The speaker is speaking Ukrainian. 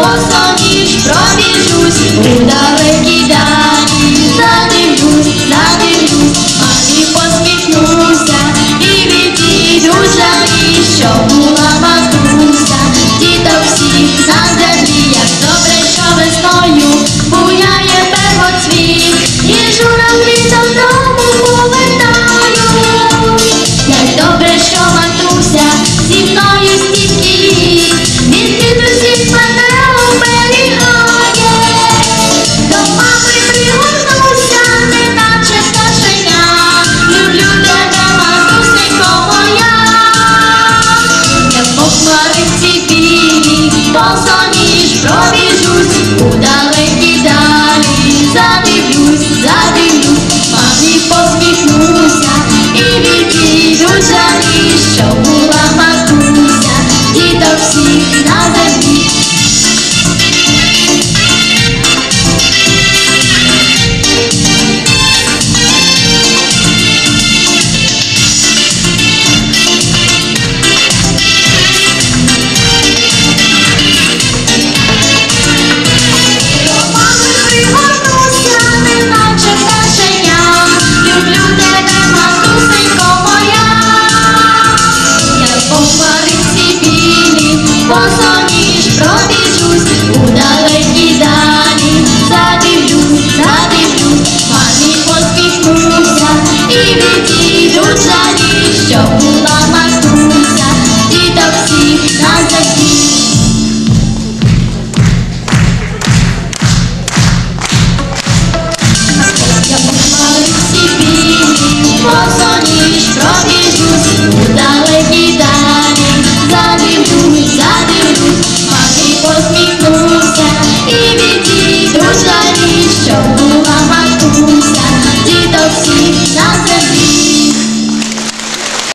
по собі пробіжусь у далекій далі задивлюсь, задивлюсь, ані посміхнуся і відійду за що була матуся, діток всіх на. darling. По хмаринці позвонишь, пробежусь куда?